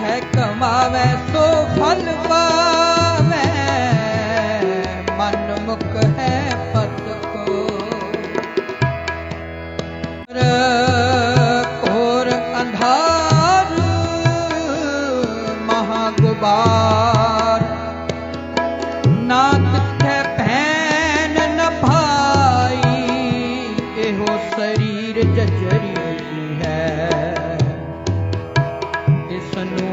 ਬੈਠੈ ਕਮਾਵੇ ਸੋ ਫਲ ਪਾਵੇ। ਮਨ ਮੁਖ ਹੈ ਪਤ ਕੋ ਕੋਰ ਅੰਧਾਰ ਮਹਾ ਗੁਬਾਰ ਨਾ ਤਿੱਥੈ ਭੈਨ ਨ ਭਾਈ, ਇਹੋ ਸਰੀਰ ਜਜਰੀ ਹੈ। ਇਸ ਨੂੰ